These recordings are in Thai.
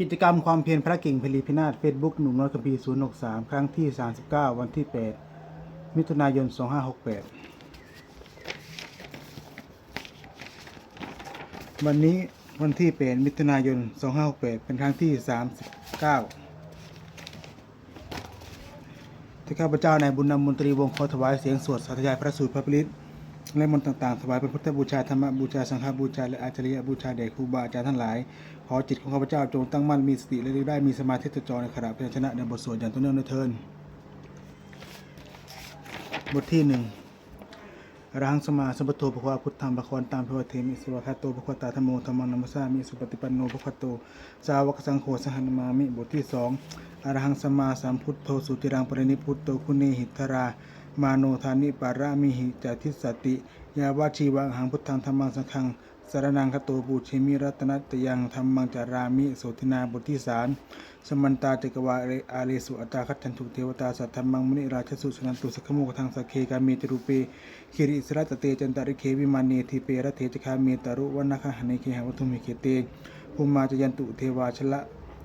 กิจกรรมความเพียรพระกิ่งพลีพินาศเฟซบุ๊กหนุ่มน้อยคัมภีร์063 ครั้งที่ 39 วันที่ 8 มิถุนายน 2568 วันนี้วันที่ 8 มิถุนายน 2568 เป็นครั้งที่ 39 ที่ข้าพเจ้านายบุญนำมนตรีวงขอถวายเสียงสวดสาธยายพระสูตรพระปริตและมนต์ต่างๆถวายเป็นพุทธบูชาธรรมบูชาสังฆบูชาและอาจริยบูชาแด่ครูบาอาจารย์ทั้งหลาย ขอจิตของข้าพเจ้าจงตั้งมั่นมีสติและได้มีสมาธิจดจ่อในขณะพยัญชนะในบทสวดอย่างต่อเนื่องด้วยเทินบทที่หนึ่งอรังสมาสัมปโตภควาพุทธังภควันตามภวเทมิสุวะคาโตภควตาธรมโมธรรมังนัมสสามิสุปฏิปันโนภควโตสาวกสังโฆสหนมามิบทที่สองอรหังสมาสัมพุทโธสุติรังปรินิพุตโตคุณเนหิทรา มาโนธานิปารามิหิจติสติ ยาวาชีวังหังพุทธังธรรมังสังฆัง สารนังคโตบูเชมิรัตนัตยังธรรมังจารามิโสตินาบทที่สามสมันตาจักวาเอาเลสุอัตตาคัตันตุเทวตาสัทธรรมังมุนิราชสุสนันตุสกขโมกทังสเคกามีจรูเปคิริสรัตเตจันตาริเควิมานีทีเปรเทจคาเมตารุวันนะคหะเนเคหวัตุมิเคเตภูมาจยันตุเทวาชละ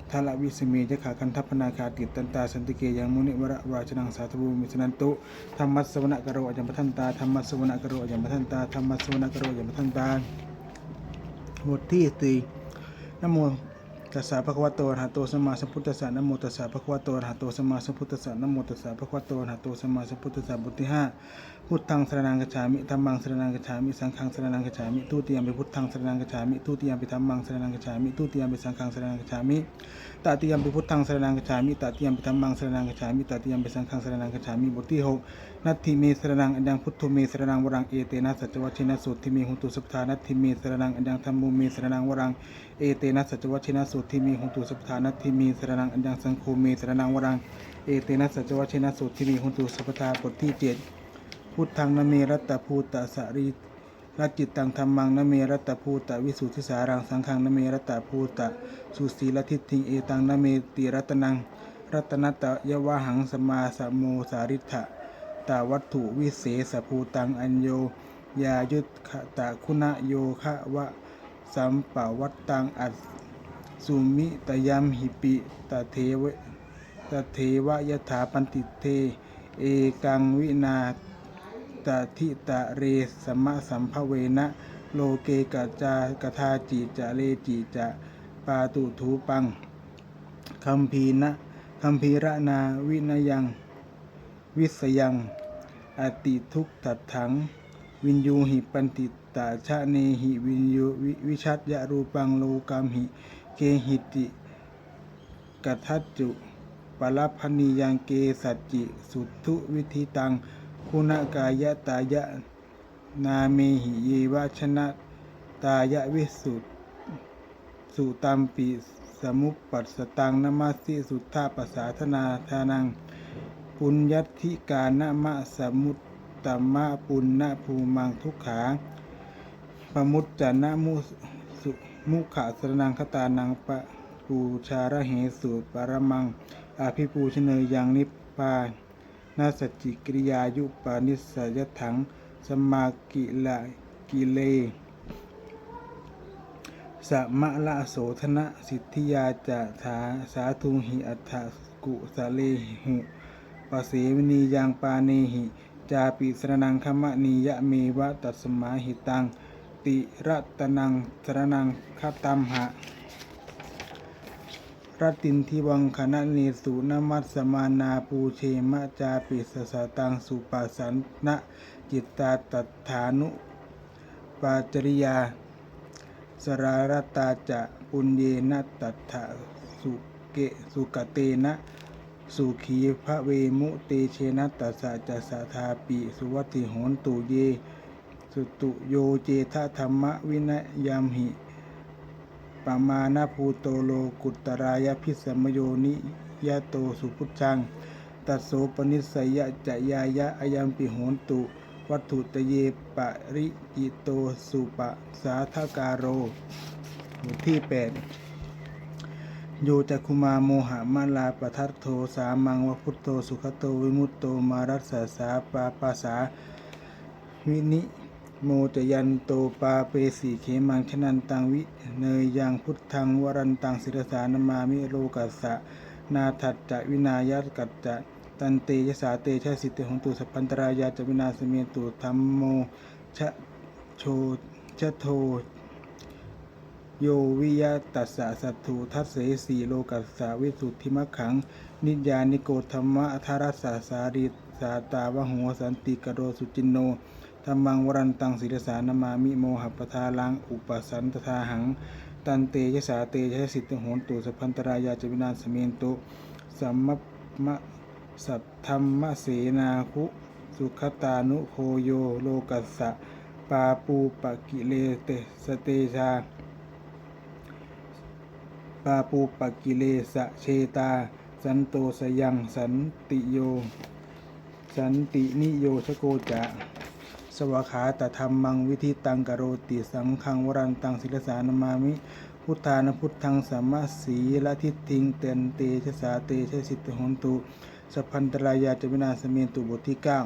ทาละวิสเมจขาคันทัพนาคาติตันตาสันติเกยังมุนิวระวราชนังสาธุบูมิสนันตุธรรมัสวนะกโรอจัมปทันตาธรรมัสวนะกโรอจัมปทันตาธรรมัสวนะกโรอจัมปทันตา บทที่สี่นโม ตัสสะภะคะวะโตอะระหะโตสัมมาสัมพุทธัสสะนะโมตัสสะภะคะวะโตอะระหะโตสัมมาสัมพุทธัสสะนะโมตัสสะภะคะวะโตอะระหะโตสัมมาสัมพุทธัสสะบทที่ห้าพุทธังสรณังกัจฉามิธัมมังสรณังกัจฉามิสังฆังสรณังกัจฉามิทุติยมปิพุทธังสรณังกัจฉามิทุติยมปิธัมมังสรณังกัจฉามิทุติยมปิสังฆังสรณังกัจฉามิตติยมปิพุทธังสรณังกัจฉามิตติยมปิธัมมังสรณังกัจฉามิตติยมปิสังฆังสรณังกัจฉามิบทที่หกนัตถิเมสรณังอันยังพุทโธเมสรณังวรังเอเตนะสัจวัชเชนะสุทธิเมหุตุสัพพทานัตถิเมสรณังอันยังธัมโมเมสรณังวรังเเอเตนะสัจวัชเชนะสุทธิเมหุตุสัพพทานัตถิเมสรณังอันยังสังโฆเมสรณังวรังเอเตนะสัจวัชเชนะสุทธิเมหุตุสัพพทาบทที่เจ็ดพุทธังนเมรัตตภูตสารีรัจิตตังธรรมังนเมรัตตภูตะวิสุทธิสารังสังฆังนเมรัตตภูตะสุสีลทิฏฐิเอตังนเมติรัตนัง รัตนัตยวะหังสมาสโมสาริทะตาวัตถุวิเศษภูตังอัญโยยายุทธตะคุณโยคะวะ สัมปวัตตังอัสสุมิตยัมหิปิตเทวตเทวยถาปันติเท เอกังวินาตทิตะเรสมะสัมภเวนะ โลเกกะจากทาจิจะเลจิจะปาตุทูปังคัมภีนะคัมภีระนาวินยัง วิสยัง อติทุกตัดถัง วินยูหิปันติ ตาชะเนหิวินยูวิชัดยะรูปังโลกามหิเกหิติกัทัจจุปรพนียังเกสัจจิสุทธุวิธิตัง คุณกายตายะนาเมหิเยวชนะตายะวิสุทสุตัมปิสมุปปัสสตังนมัสสิสุทธาปสาธนาทานัง ปุญญธิกานะมะสมุตตมะปุณณภูมังทุกขา ปมุตจนะมุสุมุขะสรนังคตานังปะปูชาระเหสุปรมังอาภิปูชเนยยังนิพานาสจจิกริยายุปานิสยถัง สมากิละกิเลสมะละโสธนะสิทธิยาจะถาสาธุหิอัฏฐกุสเลหุปเสวนียังปาเนหิ จาปิสรนังคมะนียะเมวะตัสมาหิตัง ติรัตนังสรนังคตัมหะรตินทิวังคณะเนสุนมัสสมานาปูเชมะจาปิสสะตังสุปัสสันนะจิตตาตัฐานุปาจริยา สรารตาจะปุญเยนะตัฏฐะสุเกสุกเตนะสุขีพระเวมุเตเชนะตัสสะจะสะทาปิสุวัติโหนตุเย สุตุโยเจทธรรมวินัยยามหิปมาณภูโตโลกุตรายพิสมโยนิยะโตสุพุทธัง ตัสโสปนิสยะจะยายะอายัมปิโหนตุ วัตถุตเยปะริจิโตสุปะสาทการโรบทที่8โยจัคุมาโมหะมาลาปทัตโทสามังวพุตโตสุขโตวิมุตโตมารัสสาสาปาปาสาวินิ โมจยันโตปาเปสีเขมังชนันตังวิเนยยังพุทธังวรันตังศิรสานมามิโลกัสสะนาทัจจะวินายตกัจจะตันเตยสาเตชะสิทธิหงตุสัพพันตรายาจวินาสเมตุธรรมโมชะโชชะโทโยวิยตัสสะสัตถุทัสเสสีโลกัสสะวิสุทธิมัคขัง นิจญานิโกธรรมะทารัสสะสาริสาตาวะหัวสันติกโรสุจินโน ธรรมังวรันตังศิรสานามามิโมหปทาลังอุปสันตทาหัง ตันเตยสาเตยะสิทธิโหนตุสัพพันตรายาจวินาสเมนตุสัมมะมะสัทธรรมเสนาคุสุขตานุโคโยโลกัสสะปาปูปะกิเลเตสเตชาปาปูปะกิเลสะเชตา สันโตสยังสันติโย สันตินิโยชโกจะ สวขาตธรรมังวิธิตังกโรติสังคังวรันตังศิลสานามามิ พุทธานพุทธังสัมมาสีละทิฏฐิงเตนเตชะสาเตชะสิทธหนตุสัพพันตรายาจวินาสเมนตุบทที่เก้า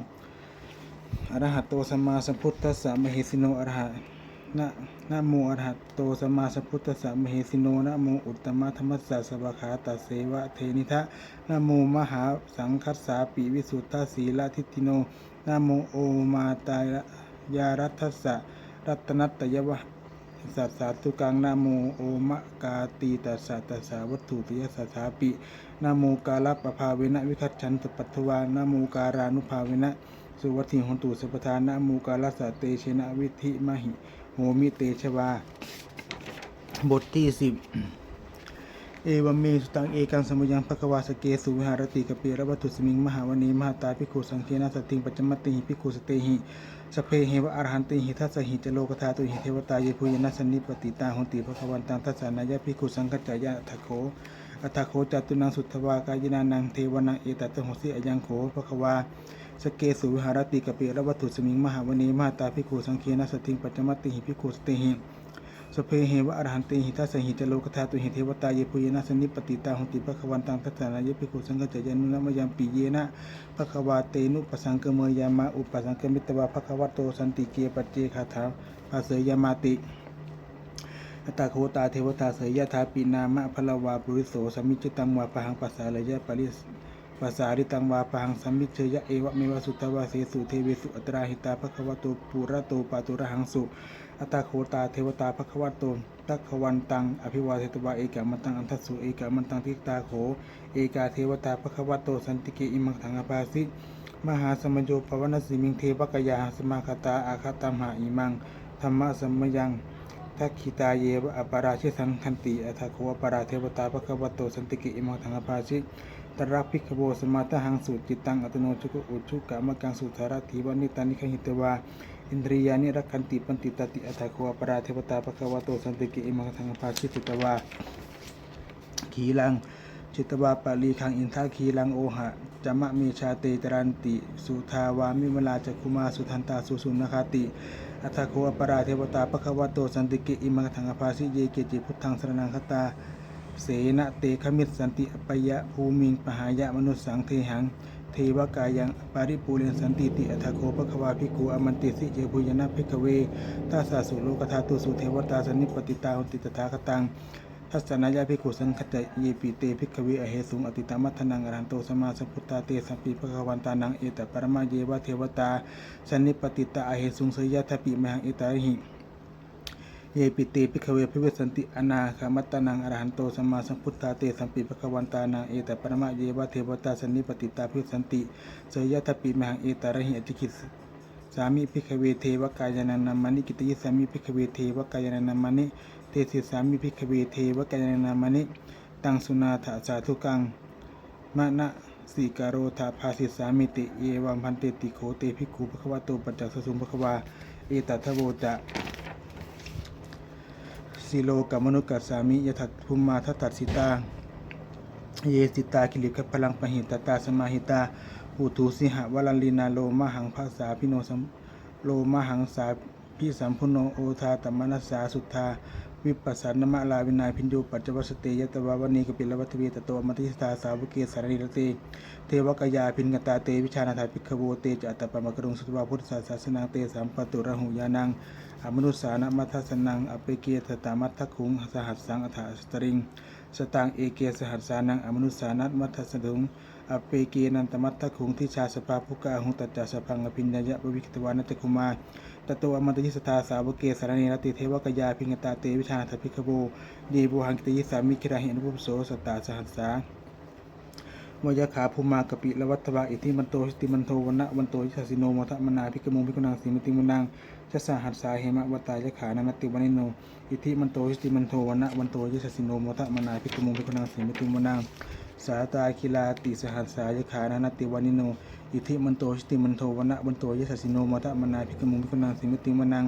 อรหัตโตสัมมาสัมพุทธัสสะมหิสิโนอรหัต นะนะโมอะระหะโตสมมาสัมพุทธัสสะมเหสิโนนะโมอุตตมะธรรมัสสะสวะขาตัสเสวะเทนิทะนะโมมหาสังคัสสาปิวิสุทธาสีละทิฏฐิโนนะโมโอมาตายารัตสสะรัตนัตตยวะสัสสาตุกังนะโมโอมะกาตีตัสสะตัสสะวัตถุติยสัสสาปินะโมกาลปภาเวนะวิคัจฉันตปัตถวานะโมการานุภาเวนะสุวัตถิหนตุสัพทานะโมกาลสะเตชนะวิธิมหิ โหมิเตชวา บทที่สิบเอวเมสุตังเอกังสมุยังภควาสเกสุวิหารติกเปิรวัตุสมิงมหาวณีมหาตาภิกขุสังเคนะสติงปัจจมัตติหิภิกขุสเตหิสเพเหวะอรหันติหิทัสสหิจโลกธาตุหิเทวตาเยภูยนัสนิปติตาหนติภควันตังทัสสานายะภิกขุสังกัจจายะทะโขอัทโขจตุนังสุทธวากายนานังเทวนังเอตัตโหสิอยังโขภควา สเกสุวิหารติกปิระวัตถุสมิงมหาวณีมาตาภิกขุสังเคนะสติงปัจจมัตติหิภิกขุสเตหิสพเพเหวะอรหันติหิทัสสหิจโลกธาตุหิเทวตาเยภูยนัสนิปติตาหนติภควันตังทัสสานายะภิกขุสังกัจจายานุนมยังปีเยนะภควาเตนุปสังกเมยามาอุปสังกมิตวาภควโตสันติเกปัจเจคาถาภาเสยามาติอตาโคตาเทวตาเสยยะถาปีนามะพลวาปุริโสสมิจตังวาปะหังปัสสาเลยยะปริ สปัสสาริตังวาปังสัมมิเชยะเอวะเมวะสุตวาเสสุเทเวสุอัตราหิตาภควโตปุระโตปาตุระหังสุ อัตตาโคตาเทวตาภควโตตักขวันตัง อภิวาเทตวาเอกามันตังอันทัสสุเอกามันตังทิกตาโข เอกาเทวตาภควโตสันติเกอิมังถังอภาสิมหาสมโยภวนสิมิงเทวกยาสมาคตาอาคาตัมหาอิมังธรรมะสมยังทักขิตาเยวะอปาราชิสังคันติอัทโควปาราเทวตาภควโตสันติกิอิมังทังอภาชิ ตระภิกโวสมาตหังสุจิตตังอัตโนจุกุอุชุกะมะกังสุธารถีวนิตานิคหิตวาอินทรียานิรักขันติปันติตติอัทโควปราเทวตาภควโตสันติกิอิมังทังภาชิติตวาขีลังจิตวาปาลีคังอินทาขีลังโอหะจามะเมชาเตตรันติ สุทาวามิมลาจักคุมาสุทันตาสุสุนคาติอัทโคอปราเทวตาปะคะวะโตสันติกิอิมังทังภาสิเยเกจิพุทธังสรนังคตา เสนะเตขมิตสันติอปยะภูมิงปหายะมนุสสังเทหัง เทวกายังปาริปูเรนสันติติอัทโคปะควาภิกขุอมันติสิเยบุยนะภิกเวตาสาสุโลกธาตุสุเทวตาสนิปติตาหุติตถาคตังทัศนายาภิกขุสังคจเยปิเตภิกขเวอเหสุงอติตามัทนังอรันโตสมาสพุตตาเตสัมปีภควันตานังเอตปรมาเยวะเทวตาสันนิปติตาอเหสุงเสยยะทปิมหังเอตาหิ เยปิเตภิกขเวพิเวสันติอนาคามัตตานังอรหันโตสัมมาสัมพุทธาเตสัมปีภควันตานังเอตปรมาเยวะเทวตาสันนิปติตาพิสันติเสยยะทปิมหังเอตระหิอติคิสสามิพิกเวเทวกายานามานิกิตยิสามิพิกเวเทวกายานามานิเตสิสามิพิกเวเทวกายานามานิตังสุนาถาสาธุกังมะนะสีการโรธาภาสิสามิติเยวัมพันเตติโขเตภิกขุภควะโตปัจจสสุมภควาเอตัทโวจะ สิโลกัมมนุกัสสามิยทัตภุมมาทัตตัดสิตา เยสิตาคิลิกพลังปหิตตาสมาหิตาอุทุสิหะวลันลีนาโลมหังภาษาพิโนสัมโลมหังสาพิสัมพุโนโอทาตมนัสสาสุทธาวิปัสสนมะลาวินายพินโยปัจจวัสเตยตวาวณีกปิลวัตเวตโตอมติสตาสาวเกสารนิรเตเทวกยาพินกตาเตวิชานาถาภิกขโวเตจัตตปะมะกรุงสุตวาพุทธศาสนาเตสัมปตุระหุยานัง อมนุสสานะมัทธสนังอเปเกตตามัทคุงสหัสสังอัฏฐสตริง สตังเอเกสหัสสานังอมนุสสานัตมัทธสดุงอเปเกนันตมัตทคุงที่ชาสภาภุกะหุตัจจสพังอภิญญะปวิคตวานัตคุมาตโตอมตยิสตาสาวกเกสารเนรติเทวกยาพิงตาเตวิชานาถภิกขโวดีบุหังกิตยิสามิคิราหิอนุภุโสสตตาสหัสสา วยขาภูมากปิละวัตวะอิทิมันโตสติมันโทวันะวันโตยิสสิโนมทะมนาภิกมุงภิกนางสีมติมุนังชัสาหัสสาเหมะวตายะขานานติวันิโนอิทิมันโตสติมันโทวันะวันโตยิสสิโนมทะมนาภิกมุงภิกนางสีมติมุนังสาตาคิลาติสหัสสายะขานานติวันิโนอิทิมันโตสติมันโทวันะวันโตยิสสิโนมทะมนาภิกมุงภิกนางสีมติมุนัง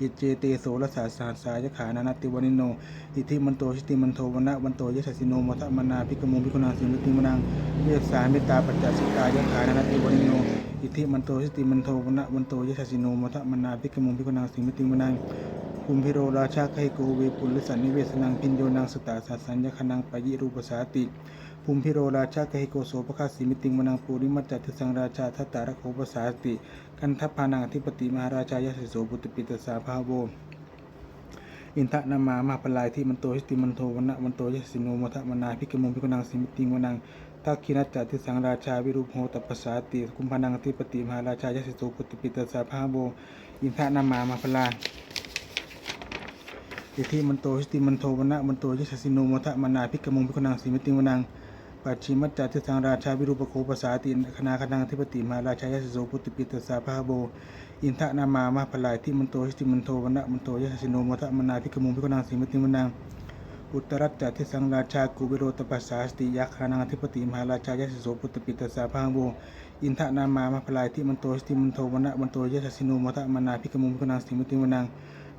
อิเจเตโสรสาสหัสสายขานานติวานิโน อิทิมันโตชิติมันโทวนะวันโตยสัสิโนมัทมนาภิกมุงภิกนาสิมุติมนังเวสสามิตาปัจจสิตายขานานติวานิโน อิทิมันโตชิติมันโทวนะวันโตยสัสิโนมัทมนาภิกมุงภิกนาสิมุติมนังคุมพิโรราชาไคโกเวปุลสันนิเวสนังพินโยนังสตาสัสสัญญคนังปยิรูปสาติ ภูมิพิโรราชาไกโกโสภคาสีมิติงมนังปูริมัจจติสังราชาทัตตารโคปสาสติ กันทัพพานังอธิปติมหาราชายสิโสบุตรปิตสาภาโวอินทะนามามาปลายที่มันโตหิติมันโทวันะมันโตยสิโนมทะมนาพิกมุงพิกนังสิมิติงวนังทักขินัจจติสังราชาวิรูปโหตปปสาติคุมพานังอธิปติมหาราชายสิโสบุตรปิตสาภาโวอินทะนามามาปลายอิทิมันโตหิติมันโทวันะมันโตยสสิโนมทะมนาภิกมุงภิกนางสีมติงวนัง ปัจฉิมัจจติสังราชาวิรูปโคปสาติคณาคณังธิปติมหาราชายสโสพุติปิตสาภาโบ อินทะนามามาพลายที่มันโตหิติมันโทวันะมันโตยสสิโนมทะมนาภิกขมุงภิกขุนางสีมติวนังอุตรัจจติสังราชากุวิโรตปัสสาสติยักขานังธิปติมหาราชายสโสพุติปิตสาภาโบอินทะนามามาพลายที่มันโตหิติมันโทวันะมันโตยสสิโนมทะมนาภิกขมุงภิกขุนางสีมติวนัง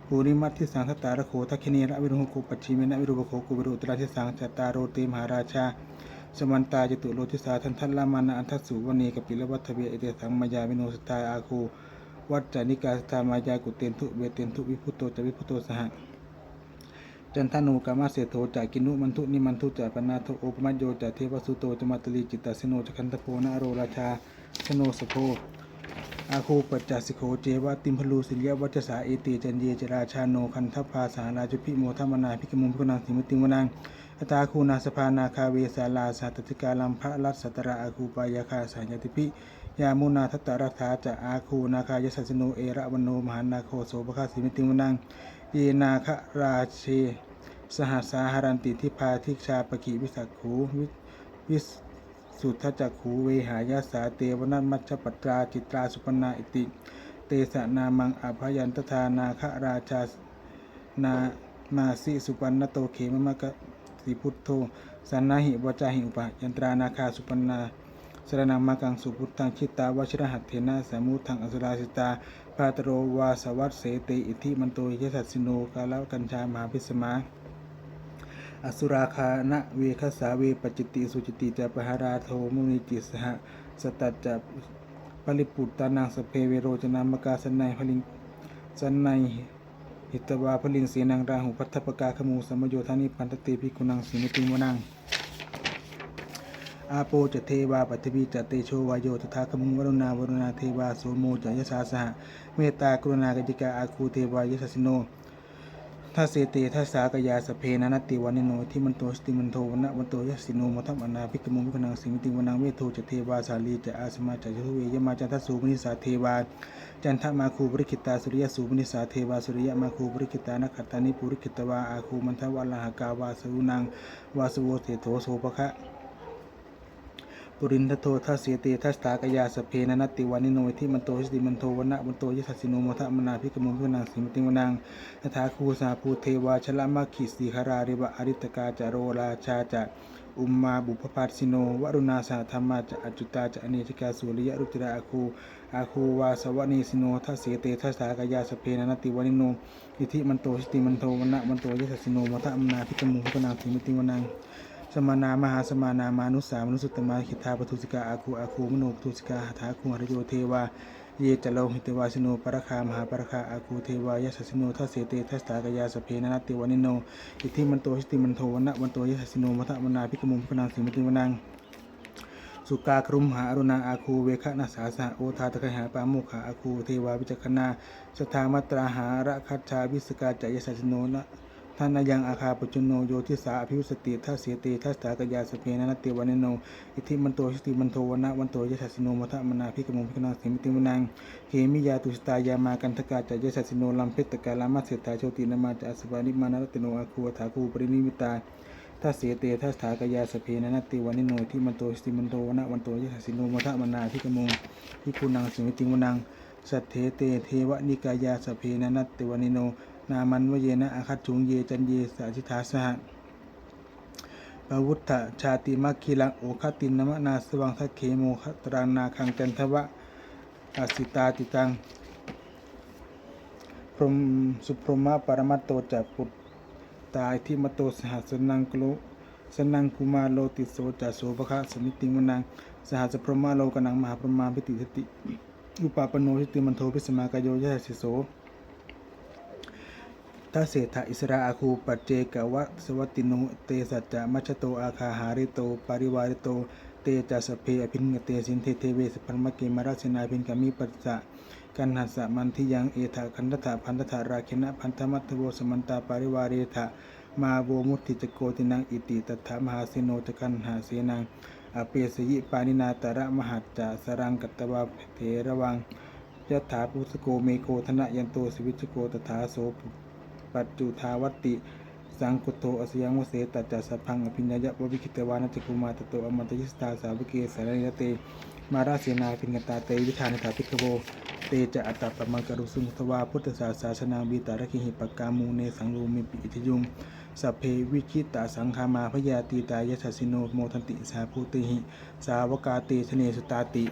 ภูริมัตทิสังคตารโคทัคคินีระวิรุหโคปัจฉิเมนะวิรุปโคกุวิรุตราทิสังจัตตารโรติมหาราชา สมันตาจตุโลทิสาทันทันลามานะอันทัสสุวณีกปิลวัตเวเอเตสังมายาวิโนสตาอาคูวัจจานิกาสตามายากุเตนทุเวเตนทุวิพุโตจะวิพุโตสหจันทานุกามาเสโทจากกินุมันทุนิมันทุจากปนาโทโอปมัโยจากเทวสุโตจมัตตลีจิตตสโนจคันตโพนาโรราชาสโนสโพอาคูปัจจสิโขเจวะติมพลูสิลยวัจสาเอติจันเยจราชาโนคันทัพพาสาราจุพิโมทัมมนาพิกมุงพิกนังสิมติงวนัง อตาคูนาสภานาคาเวสาลาสัตติกาลัมพระรัตสัตระอาคูปายาคาสายติพิยามุนาทัตตารัฐาจะอาคูนาคายสัสโนเอระวันโนมหานาโคโสภคาสิมติงวนังเยนาคราเชสหัสาหารันติทิพาทิชาปกิวิสักขูวิสุทธจักขูเวหายาสาเตวนันมัชปัตราจิตราสุปนาอิติ เตสนามังอภยันตทานาคราชานานาสิสุปันนโตเขมมะกะ สิพุทโธสันนาหิวจาหิอุปะยันตรานาคาสุปนาสรนังมากังสุพุทธังชิตาวชิรหัตเถนะสามุทังอสุราสิตาพาตโรวาสวัตเสติอิทิมันโตยสัสสิโนกาลกัญชามหาพิสมาอสุราคานะเวคสาเวปจิตติสุจิติจะปหาราโทมุนิจิสหสตัจจะปริปุตตานังสเพเวโรจนามกาสนัยพลิงสันนัย หิตวาพลินเสนังราหูพัทธปกาขมูสมโยธานิปันตติภิกุนังสีมติมนังอาโปจะเทวาปัทวีจะเตโชวายโยตถาคมุงวรุณาวรุณาเทวาโสโมจะยสาสหเมตตากรุณากจิกาอาคูเทวายสสิโน ถ้าเสเตถ้าสากยาสเพนะนติวันนิโนที่มันโตสติมันโทวันะวันโตยัสสิโนมทัมอนาภิกขมุงภิกนังสิมิติวนังเวโทจะเทวาสาลีจะอาสมาจะทุเวยมาจันทสูมนิสาเทวาจันทมาคูบริกิตาสุริยสูมนิสาเทวาสุริยมาคูบริกิตานักขัตตานิปุริกิตวาอาคูมันทวัลาหกาวาสุนังวาสุโวเตโทโสภคะ ปุรินทโททัสเสเตทัสตากยาสเพนนติวานิโนที่มันโตหิสติมันโทวนะมันโตยิสัสสิโนโมทะมนาภิกมุงพิกนังสิมติวนังยถาคูสาภูเทวาชละมัคคิสีคาราริวะอริตกาจโรราชาจะอุมมาบุพปัสสิโนวรุณาสาธรรมาจะอจุตาจะอเนติกาสุริยรุติราอาคูอาคูวาสวนีสิโนทัสเสเตทัสตากยาสเพนนติวานิโนอิทิมันโตหิสติมันโทวนะมันโตยิสัสสิโนโมทะมนาภิกมุงพิกนังสิมติวนัง สมานามหาสมานามานุสสามานุสุตตมาขิทาปทุสิกาอาคูอาคูมโนปทุสิกาหาถาคุหรโยเทวาเยจโลหิตวาสโนปรคามหาปรคาอาคูเทวายสัสสิโนทัสเสเตทัสตากยาสเพนนัตติวานิโนอิทิมันโตหิติมันโทวนะวันโตยสัสสิโนมัทะมนาภิกมุมพนังสิมติวนังสุกากรุมหาอรุณาอาคูเวคะนาสาสะโอทาตะคหาปามุขาอาคูเทวาวิจักขณาสทามัตราหาระคัจชาวิสกาจายสัสสิโนนะ ท่านนายังอาคาปจุนโนโยทิสาอภิวสติทัสเสติทัสตากยาสเพนนัตติวานิโน อิทิมันโตชิติมันโทวนะวันโตยะสัสโนมัทมนาภิกมุพิกนาสิมิติวนังเฮมิยาตุสตายามากันทกาจายสัสโนลัมเพตกาลามาเสตาโชตินามาจาสวานิมานารติโนอาคูวถาคูปรินิมิตาทัสเสเตทัสถากยาสเพนนัตติวานิโนที่มันโตชิติมันโทวนะวันโตยะสัสโนมัทมนาภิกมุพิคุนังสิมิติวนังสัทเทเตเทวนิกายาสเพนนัตติวานิโน นามันวเยนะอาคัจจุงเยจันเยสาจิทาสหะปวุฒธชาติมัคคิลังโอคตินนมนาสวังทัเคโมคตรานาคังจันทวะอาสิตาติตังพรมสุพรมะปรมัตโตจัปุตตาอิทิมโตสหัสนังกลุสนังกุมารโลติโสจัสโสภคะสมิติมนังสหัสพรหมะโลกนังมหาพรหมาพิติสติอุปาปโนทิติมันโทพิสมากาโยยะสิโส ถ้าเศรษฐอิสระอาคูปัจเจกวะสวัตติโนเตสัจจะมัชโตอาคาหาริโตปาริวาริโตเตจัสสพเพอภินเตสินเทเทเวสพันมะเกมราชนาพินกามิปัสสะกันหัสสะมันทิยังเอถาคันธะพันธะราคินะพันธมัตโวสมันตาปาริวาเรถะมาโวมุติจโกตินังอิติตัทธมหาสิโนจกันหาเสนังอเปสยิปานินาตระมหัจจะสรังกัตตวาเถระวังยถาปุสโกเมโกธนะยันโตสวิชโกตถาโส ปัจจุทาวติ สังกุโตอสยังวเสตัจจสัพพังอภิญญะววิคิตวานัจกุมาตโตอมตยิสตาสาวเกสารนิยเต มาราเสนาพิญญตาเตวิธานถาพิกโวเตจะอัตตปมังกรุสุมุทวาพุทธศาสาสนาบีตารคิหิปกามูเนสังโลมิปิอิทยุงสัพเพวิคิตาสังคามาพยาตีตายัสสิโนโมทันติสาภูติหิ สาวกาเตชเนสุตาติ